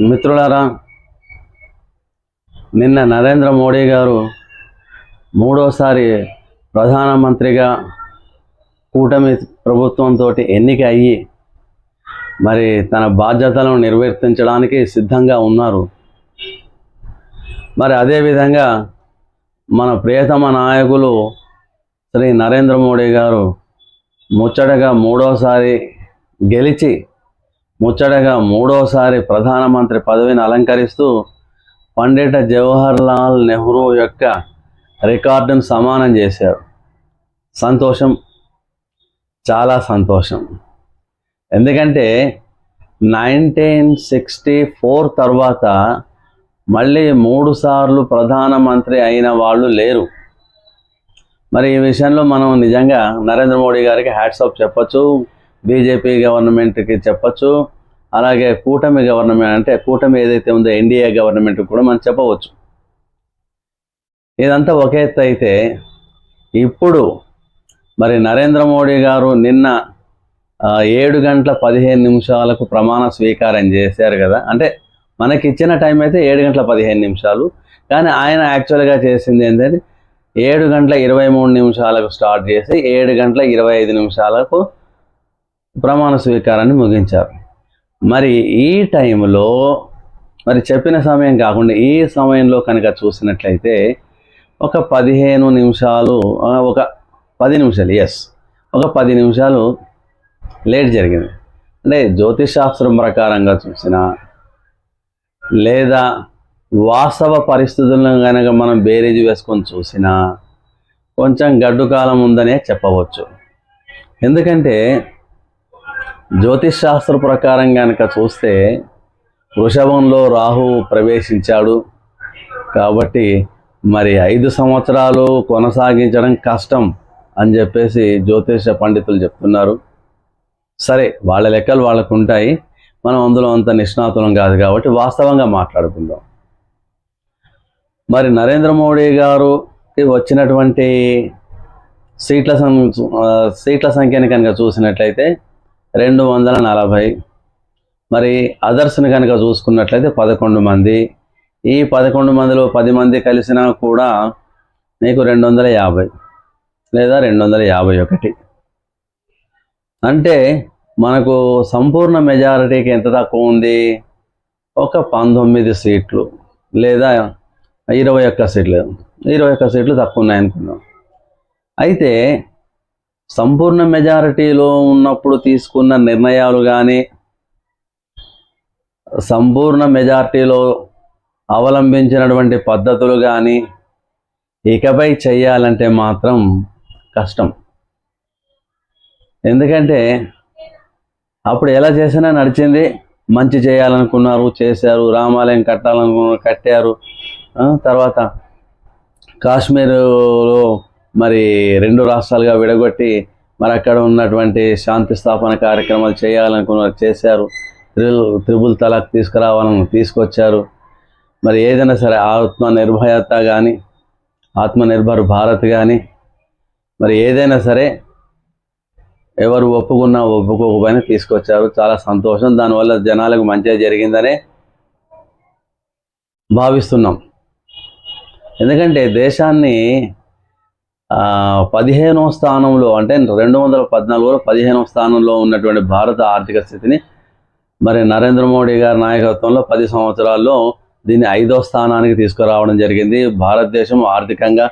మిత్రులారా నిన్న నరేంద్ర మోడీ గారు మూడోసారి ప్రధానమంత్రిగా కూటమి ప్రభుత్వంతో ఎన్నిక అయ్యి మరి తన బాధ్యతలను నిర్వర్తించడానికి సిద్ధంగా ఉన్నారు. మరి అదేవిధంగా మన ప్రియతమ నాయకులు శ్రీ నరేంద్ర మోడీ గారు ముచ్చటగా మూడోసారి గెలిచి ముచ్చటగా మూడోసారి ప్రధానమంత్రి పదవిని అలంకరిస్తూ పండిత జవహర్ లాల్ నెహ్రూ యొక్క రికార్డును సమానం చేశారు. సంతోషం. చాలా సంతోషం. ఎందుకంటే నైన్టీన్ సిక్స్టీ ఫోర్ తర్వాత మళ్ళీ మూడు సార్లు ప్రధానమంత్రి అయిన వాళ్ళు లేరు. మరి ఈ విషయంలో మనం నిజంగా నరేంద్ర మోడీ గారికి హ్యాట్సాప్ చెప్పచ్చు. బీజేపీ గవర్నమెంట్కి చెప్పచ్చు అలాగే కూటమి గవర్నమెంట్ అంటే కూటమి ఏదైతే ఉందో ఎన్డీఏ గవర్నమెంట్ కూడా మనం చెప్పవచ్చు. ఇదంతా ఒక ఎత్తు అయితే ఇప్పుడు మరి నరేంద్ర మోడీ గారు నిన్న ఏడు గంటల పదిహేను నిమిషాలకు ప్రమాణ స్వీకారం చేశారు కదా. అంటే మనకి ఇచ్చిన టైం అయితే ఏడు గంటల పదిహేను నిమిషాలు. కానీ ఆయన యాక్చువల్గా చేసింది ఏంటంటే ఏడు గంటల ఇరవై మూడు నిమిషాలకు స్టార్ట్ చేసి ఏడు గంటల ఇరవై ఐదు నిమిషాలకు ప్రమాణ స్వీకారాన్ని ముగించారు. మరి ఈ టైంలో మరి చెప్పిన సమయం కాకుండా ఈ సమయంలో కనుక చూసినట్లయితే ఒక పదిహేను నిమిషాలు ఒక పది నిమిషాలు ఎస్ ఒక పది నిమిషాలు లేట్ జరిగింది. అంటే జ్యోతిషాస్త్రం ప్రకారంగా చూసినా లేదా వాస్తవ పరిస్థితులను కనుక మనం బేరేజ్ వేసుకొని చూసినా కొంచెం గడ్డు కాలం ఉందనే చెప్పవచ్చు. ఎందుకంటే జ్యోతిష్ శాస్త్ర ప్రకారం కనుక చూస్తే వృషభంలో రాహు ప్రవేశించాడు. కాబట్టి మరి ఐదు సంవత్సరాలు కొనసాగించడం కష్టం అని చెప్పేసి జ్యోతిష పండితులు చెప్తున్నారు. సరే వాళ్ళ లెక్కలు వాళ్ళకు ఉంటాయి మనం అందులో అంత నిష్ణాతులం కాదు కాబట్టి వాస్తవంగా మాట్లాడుకుందాం. మరి నరేంద్ర మోడీ గారు వచ్చినటువంటి సీట్ల సం సీట్ల సంఖ్యని కనుక చూసినట్లయితే రెండు వందల నలభై. మరి అదర్స్ని కనుక చూసుకున్నట్లయితే పదకొండు మంది. ఈ పదకొండు మందిలో పది మంది కలిసినా కూడా నీకు రెండు వందల యాభై లేదా రెండు వందల యాభై ఒకటి. అంటే మనకు సంపూర్ణ మెజారిటీకి ఎంత తక్కువ ఉంది? ఒక పంతొమ్మిది సీట్లు లేదా ఇరవై ఒక్క సీట్లు. ఇరవై ఒక్క సీట్లు తక్కువ ఉన్నాయనుకున్నాం అయితే సంపూర్ణ మెజారిటీలో ఉన్నప్పుడు తీసుకున్న నిర్ణయాలు కానీ సంపూర్ణ మెజారిటీలో అవలంబించినటువంటి పద్ధతులు కానీ ఇకపై చేయాలంటే మాత్రం కష్టం. ఎందుకంటే అప్పుడు ఎలా చేసినా నడిచింది మంచి చేయాలనుకున్నారు చేశారు రామాలయం కట్టాలనుకున్నారు కట్టారు. తర్వాత కాశ్మీరులో మరి రెండు రాష్ట్రాలుగా విడగొట్టి మరి అక్కడ ఉన్నటువంటి శాంతి స్థాపన కార్యక్రమాలు చేయాలనుకున్నారు చేశారు. త్రిబుల్ త్రిబుల్ తలాక్ తీసుకురావాలని తీసుకొచ్చారు. మరి ఏదైనా సరే ఆత్మ నిర్భయత కానీ ఆత్మనిర్భర్ భారత్ కానీ మరి ఏదైనా సరే ఎవరు ఒప్పుకున్నా ఒప్పుకోకపోయినా తీసుకొచ్చారు. చాలా సంతోషం. దానివల్ల జనాలకు మంచిగా జరిగిందనే భావిస్తున్నాం. ఎందుకంటే దేశాన్ని పదిహేనవ స్థానంలో అంటే రెండు వందల పద్నాలుగులో పదిహేనవ స్థానంలో ఉన్నటువంటి భారత ఆర్థిక స్థితిని మరి నరేంద్ర మోడీ గారి నాయకత్వంలో పది సంవత్సరాల్లో దీన్ని ఐదో స్థానానికి తీసుకురావడం జరిగింది. భారతదేశం ఆర్థికంగా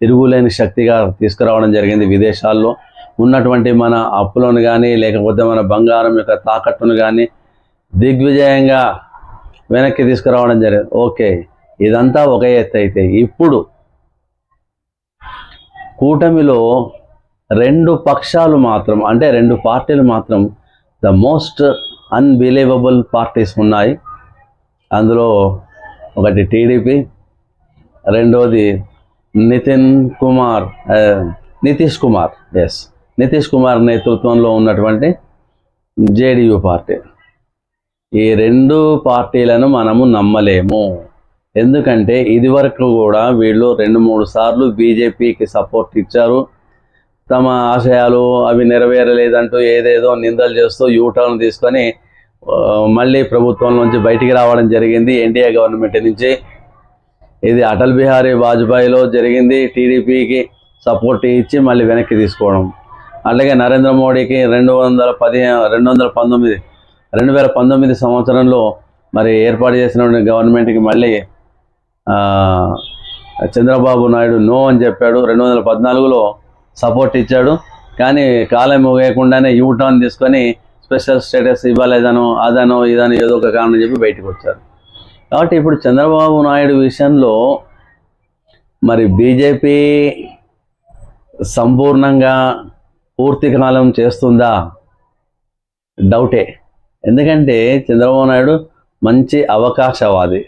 తిరుగులేని శక్తిగా తీసుకురావడం జరిగింది విదేశాల్లో. ఉన్నటువంటి మన అప్పులను కానీ లేకపోతే మన బంగారం యొక్క తాకట్టును కానీ దిగ్విజయంగా వెనక్కి తీసుకురావడం జరిగింది. ఓకే ఇదంతా ఒక ఎత్తు అయితే. ఇప్పుడు కూటమిలో రెండు పక్షాలు మాత్రం అంటే రెండు పార్టీలు మాత్రం ద మోస్ట్ అన్బిలీవబుల్ పార్టీస్ ఉన్నాయి. అందులో ఒకటి టీడీపీ రెండోది నితిన్ కుమార్ నితీష్ కుమార్ ఎస్ నితీష్ కుమార్ నేతృత్వంలో ఉన్నటువంటి జేడియు పార్టీ. ఈ రెండు పార్టీలను మనము నమ్మలేము. ఎందుకంటే ఇదివరకు కూడా వీళ్ళు రెండు మూడు సార్లు బీజేపీకి సపోర్ట్ ఇచ్చారు. తమ ఆశయాలు అవి నెరవేరలేదంటూ ఏదేదో నిందలు చేస్తూ యూటర్న్ తీసుకొని మళ్ళీ ప్రభుత్వం నుంచి బయటికి రావడం జరిగింది ఎన్డీఏ గవర్నమెంట్ నుంచి. ఇది అటల్ బిహారీ వాజ్పేయిలో జరిగింది. టీడీపీకి సపోర్ట్ ఇచ్చి మళ్ళీ వెనక్కి తీసుకోవడం. అలాగే నరేంద్ర మోడీకి రెండు వందల పదిహేను రెండు వందల పంతొమ్మిది రెండు వేల పంతొమ్మిది సంవత్సరంలో మరి ఏర్పాటు చేసిన గవర్నమెంట్కి మళ్ళీ చంద్రబాబు నాయుడు నో అని చెప్పాడు. రెండు వందల పద్నాలుగులో సపోర్ట్ ఇచ్చాడు. కానీ కాలం ముగియకుండానే యూ టర్న్ తీసుకొని స్పెషల్ స్టేటస్ ఇవ్వలేదనో అదనో ఇదనో ఏదో ఒక కారణం చెప్పి బయటకు వచ్చారు. కాబట్టి ఇప్పుడు చంద్రబాబు నాయుడు విషయంలో మరి బీజేపీ సంపూర్ణంగా పూర్తి కాలం చేస్తుందా? డౌటే. ఎందుకంటే చంద్రబాబు నాయుడు మంచి అవకాశవాది.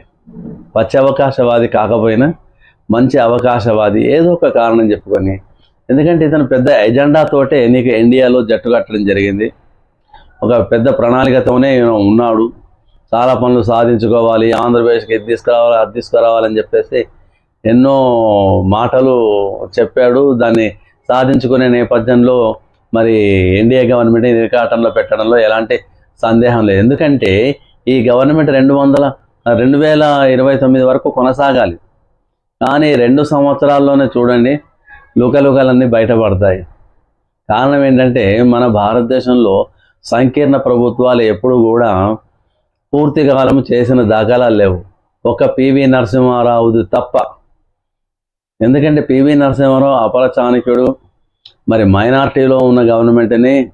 అవకాశవాది కాకపోయినా మంచి అవకాశవాది ఏదో ఒక కారణం చెప్పుకొని. ఎందుకంటే ఇతను పెద్ద ఎజెండాతోటే నీకు ఇండియాలో జట్టు కట్టడం జరిగింది. ఒక పెద్ద ప్రణాళికతోనే ఉన్నాడు. చాలా పనులు సాధించుకోవాలి ఆంధ్రప్రదేశ్కి ఇది తీసుకురావాలి అది తీసుకురావాలని చెప్పేసి ఎన్నో మాటలు చెప్పాడు. దాన్ని సాధించుకునే నేపథ్యంలో మరి ఎన్డీఏ గవర్నమెంట్ ఇరకాటంలో పెట్టడంలో ఎలాంటి సందేహం లేదు. ఎందుకంటే ఈ గవర్నమెంట్ రెండు వందల రెండు వేల ఇరవై తొమ్మిది వరకు కొనసాగాలి. కానీ రెండు సంవత్సరాల్లోనే చూడండి లుకలుకలన్నీ బయటపడతాయి. కారణం ఏంటంటే మన భారతదేశంలో సంకీర్ణ ప్రభుత్వాలు ఎప్పుడు కూడా పూర్తి కాలం చేసిన దాఖలాలు లేవు. ఒక పివి నరసింహారావుది తప్ప. ఎందుకంటే పివి నరసింహారావు అపర చాణక్యుడు మరి మైనార్టీలో ఉన్న గవర్నమెంట్ని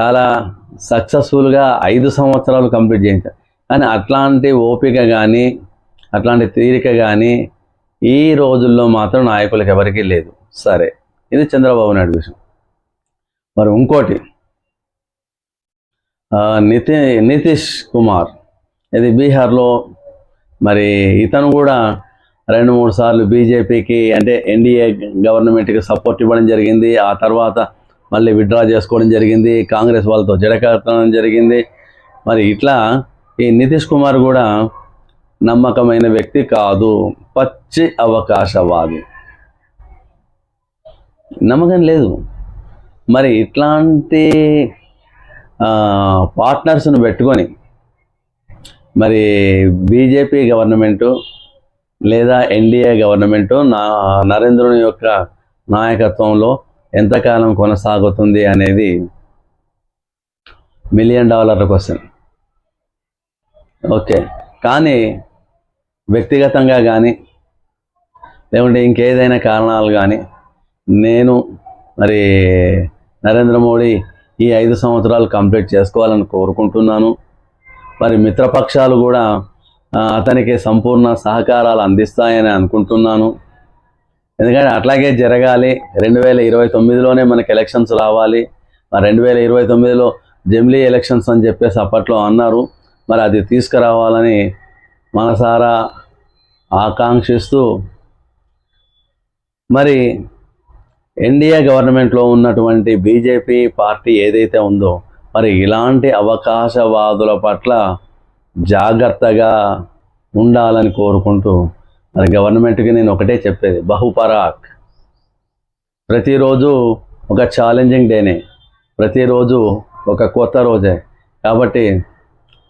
చాలా సక్సెస్ఫుల్గా ఐదు సంవత్సరాలు కంప్లీట్ చేయించారు. కానీ అట్లాంటి ఓపిక కానీ అట్లాంటి తీరిక కానీ ఈ రోజుల్లో మాత్రం నాయకులకు ఎవరికీ లేదు. సరే ఇది చంద్రబాబు నాయుడు విషయం మరి ఇంకోటి నితి నితీష్ కుమార్. ఇది బీహార్లో మరి ఇతను కూడా రెండు మూడు సార్లు బీజేపీకి అంటే ఎన్డీఏ గవర్నమెంట్కి సపోర్ట్ ఇవ్వడం జరిగింది. ఆ తర్వాత మళ్ళీ విత్డ్రా చేసుకోవడం జరిగింది. కాంగ్రెస్ వాళ్ళతో జడకట్టడం జరిగింది. మరి ఇట్లా ఈ నితీష్ కుమార్ కూడా నమ్మకమైన వ్యక్తి కాదు. పచ్చి అవకాశవాది. నమ్మకం లేదు. మరి ఇట్లాంటి పార్ట్నర్స్ను పెట్టుకొని మరి బీజేపీ గవర్నమెంటు లేదా ఎన్డీఏ గవర్నమెంటు నా నరేంద్రుని యొక్క నాయకత్వంలో ఎంతకాలం కొనసాగుతుంది అనేది మిలియన్ డాలర్ల క్వశ్చన్. ఓకే. కానీ వ్యక్తిగతంగా కానీ లేకుంటే ఇంకేదైనా కారణాలు కానీ నేను మరి నరేంద్ర మోడీ ఈ ఐదు సంవత్సరాలు కంప్లీట్ చేసుకోవాలని కోరుకుంటున్నాను. మరి మిత్రపక్షాలు కూడా అతనికి సంపూర్ణ సహకారాలు అందిస్తాయని అనుకుంటున్నాను. ఎందుకంటే అట్లాగే జరగాలి. రెండు వేల ఇరవై తొమ్మిదిలోనే మనకి ఎలక్షన్స్ రావాలి. మరి రెండు వేల ఇరవై తొమ్మిదిలో జమిలీ ఎలక్షన్స్ అని చెప్పేసి అప్పట్లో అన్నారు. మరి అది తీసుకురావాలని మనసారా ఆకాంక్షిస్తూ మరి ఎన్డీఏ గవర్నమెంట్లో ఉన్నటువంటి బీజేపీ పార్టీ ఏదైతే ఉందో మరి ఇలాంటి అవకాశవాదుల పట్ల జాగ్రత్తగా ఉండాలని కోరుకుంటూ మరి గవర్నమెంట్కి నేను ఒకటే చెప్పేది బహుపరాక్. ప్రతిరోజు ఒక ఛాలెంజింగ్ డేనే ప్రతిరోజు ఒక కొత్త రోజే. కాబట్టి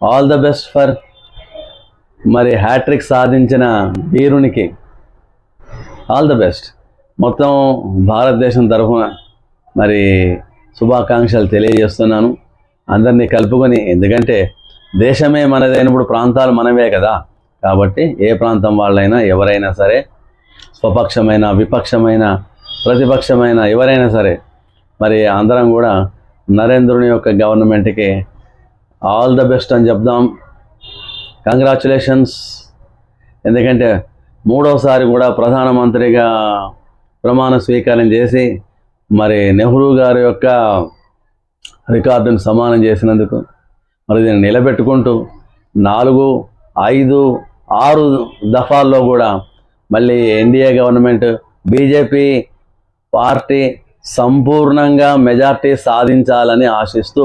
ఆల్ ద బెస్ట్ ఫర్ మరి హ్యాట్రిక్ సాధించిన వీరునికి. ఆల్ ద బెస్ట్ మొత్తం భారతదేశం తరఫున మరి శుభాకాంక్షలు తెలియజేస్తున్నాను. అందరినీ కలుపుకొని ఎందుకంటే దేశమే మనదైనప్పుడు ప్రాంతాలు మనవే కదా. కాబట్టి ఏ ప్రాంతం వాళ్ళైనా ఎవరైనా సరే స్వపక్షమైన విపక్షమైన ప్రతిపక్షమైన ఎవరైనా సరే మరి అందరం కూడా నరేంద్రుని యొక్క గవర్నమెంట్కి ఆల్ ద బెస్ట్ అని చెప్దాం. కంగ్రాచులేషన్స్ ఎందుకంటే మూడోసారి కూడా ప్రధానమంత్రిగా ప్రమాణ స్వీకారం చేసి మరి నెహ్రూ గారి యొక్క రికార్డును సమానం చేసినందుకు మరి దీన్ని నిలబెట్టుకుంటూ నాలుగు ఐదు ఆరు దఫాల్లో కూడా మళ్ళీ N D A government B J P party సంపూర్ణంగా మెజార్టీ సాధించాలని ఆశిస్తూ